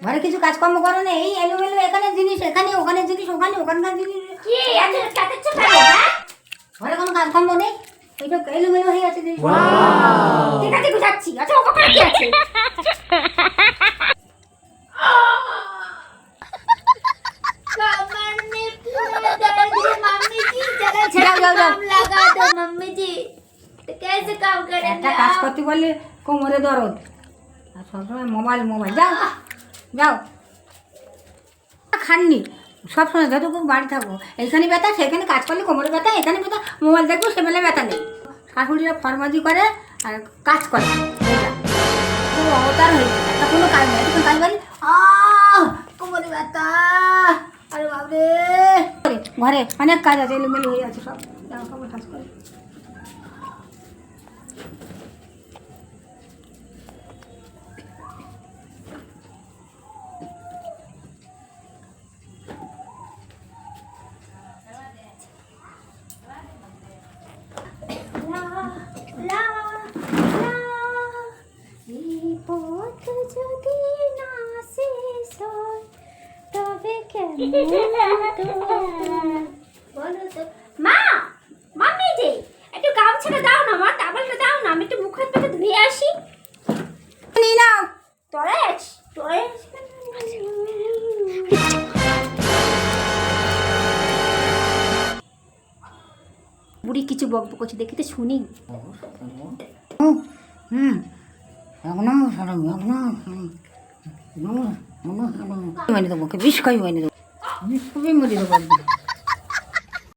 ঘরে কিছু কাজকর্ম করো না এই এলোমেলো এখানে জিনিস এখানে ওখানে জিনিস ওখানে ওখানকার জিনিস। কি এত টাকাচ্ছ কেন হ্যাঁ? ঘরে কোনো কাজকর্ম নেই এই এইটা এলোমেলো হয়ে আছে জিনিস ঠিক আছে বুঝাচ্ছি আচ্ছা ওখানে কি আছে? কাজ করতে বললে কোমরে দরদ। আর সবসময় মোবাইল মোবাইল যা যাও। খাননি। সবসময় যতক্ষণ বাড়ি থাকব এইখানে ব্যথা, সেখানে কাজ করলে কোমরে ব্যথা, এখানে ব্যথা মোবাইল দেখব সেবেলে ব্যথা নেই। শাশুড়িরা ফরমাজি করে আর কাজ করে। অবতার একটা কোনো কাজ নেই। এতক্ষণ কাজ করি কোমরে ব্যথা। আরে বাবরে ঘরে অনেক কাজ আছে, এলোমেলো হয়ে আছে সব। জামা কাজ করে। পথ যদি না শেষ হয় তবে কেমন বলো তো মা মাম্মি যে একটু গামছাটা দাও না মা টাওয়ালটা দাও না আমি একটু মুখ হাত ধুয়ে আসি। নিয়ে নাও। বুড়ি কিছু বকবক করছে দেখিতে শুনি। হুম। বিষ খাই মানে বিষ খুবই মেরে।